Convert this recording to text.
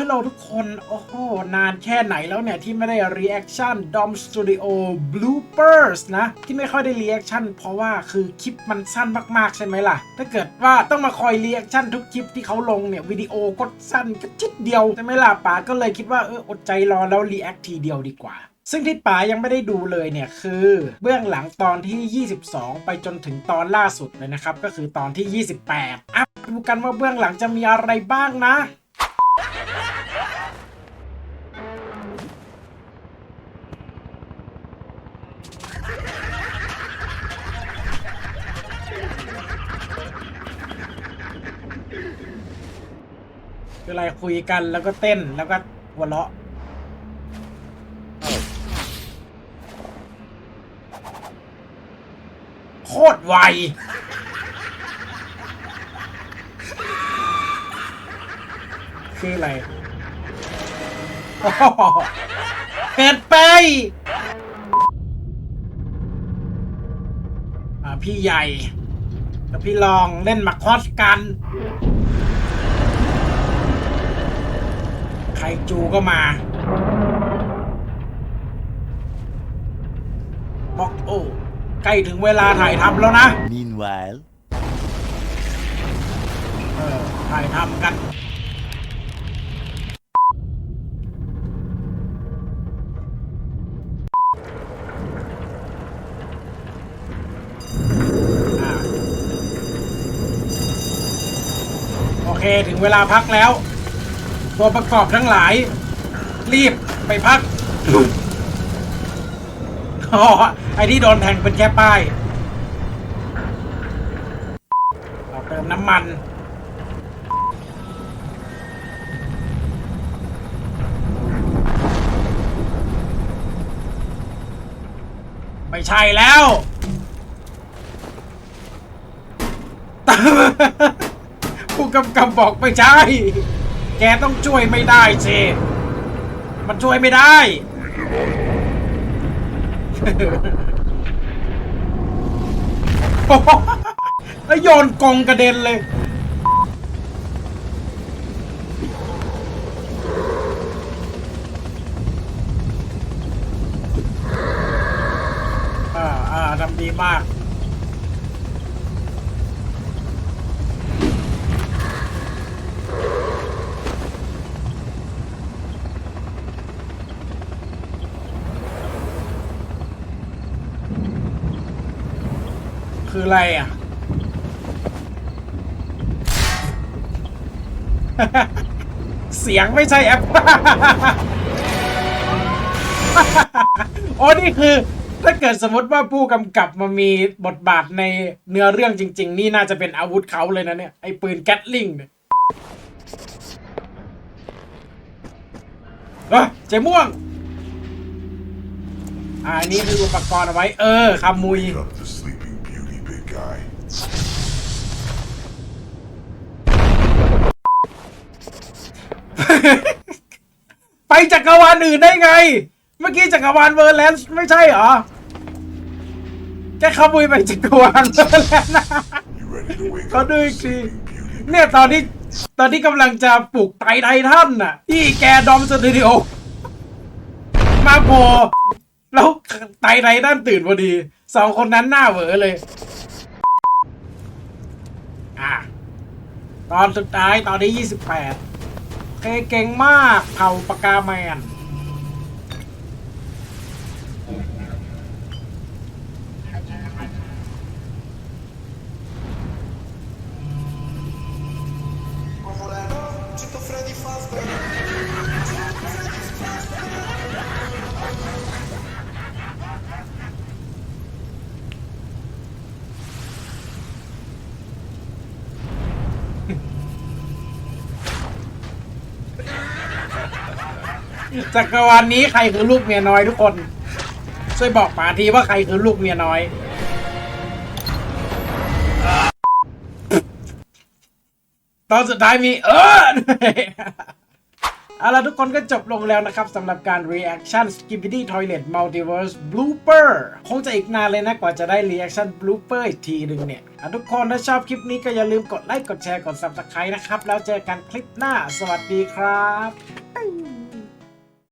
ฮัลโหลทุกคน โอ้โห นานแค่ไหนแล้วเนี่ย ที่ไม่ได้ reaction Dom Studio bloopers นะ ที่ไม่ค่อยได้ reaction เพราะว่าคือคลิปมันสั้นมากๆ ใช่ไหมล่ะ ถ้าเกิดว่าต้องมาคอย reaction ทุกคลิปที่เขาลงเนี่ย วิดีโอก็สั้นก็จิดเดียว ใช่ไหมล่ะป๋าก็เลยคิดว่าเอออดใจรอแล้ว react ทีเดียวดีกว่าซึ่งที่ป๋ายังไม่ได้ดูเลยเนี่ยคือเบื้องหลังตอนที่ 22 ไปจนถึงตอนล่าสุดเลยนะครับ ก็คือตอนที่ 28อะดูกันว่าเบื้องหลังจะมีอะไรบ้างนะ คืออะไรคุยกันแล้วก็เต้นแล้วก็หัวเราะโคตรไวคืออะไรโอ้โหเกินไป พี่ใหญ่ กับพี่ลองเล่นมาคอสกัน คจูก็มาบอกโอ้ใกล้ถึงเวลาถ่ายทำแล้วนะ Meanwhile, เออถ่ายทำกันอ่าโอเค ถึงเวลาพักแล้ว ตัวประกอบทั้งหลาย รีบไปพักอ๋อไอที่โดนแทงเป็นแค่ป้ายเราเติมน้ำมัน ไม่ใช่แล้วผู้กำกับบอกไม่ใช่ แกต้องช่วยไม่ได้สิ มันช่วยไม่ได้ แล้วโยนกองกระเด็นเลย อ่าอ่าทำดีมาก คืออะไรอะ เสียงไม่ใช่แอปโอ้นี่คือ ถ้าเกิดสมมติว่าผู้กำกับมามีบทบาทในเนื้อเรื่องจริง ๆ นี่น่าจะเป็นอาวุธเขาเลยนะเนี่ย ไอ้ปืนแก๊ตลิงเนี่ยเอ้ยเจม่วงอ่าอันนี้คืออุปกรณ์เอาไว้ เออคำมุย guy. ไปจักรวาลอื่นได้ไง เมื่อกี้จักรวาลเวอร์แลนด์ไม่ใช่เหรอแกขโมยไปจักรวาลเวอร์แลนด์นะ You ready to wake เขา up ดู the อีกที sleeping beauty? เนี่ยตอนที่ตอนที่กำลังจะปลุกไตไททันน่ะ ที่แกดอมสตูดิโอ มาโผล่แล้วไตไททันตื่นพอดี สองคนนั้นหน้าเหวอเลย อะตอนสุดท้ายตอนที่28เคเก่งมากเผ่าปากกาแมน จักรวาลนี้ใครคือลูกเมียน้อยทุกคน ช่วยบอกป๋าทีว่าใครคือลูกเมียน้อย ตอนสุดท้ายมีเออเอาละทุกคนก็จบลงแล้วนะครับสำหรับการ reaction Skibidi Toilet Multiverse Blooper คงจะอีกนานเลยนะกว่าจะได้ reaction blooper อีกทีหนึ่งเนี่ยทุกคนถ้าชอบคลิปนี้ก็อย่าลืมกดไลค์กดแชร์กด subscribe นะครับ แล้วเจอกันคลิปหน้า สวัสดีครับ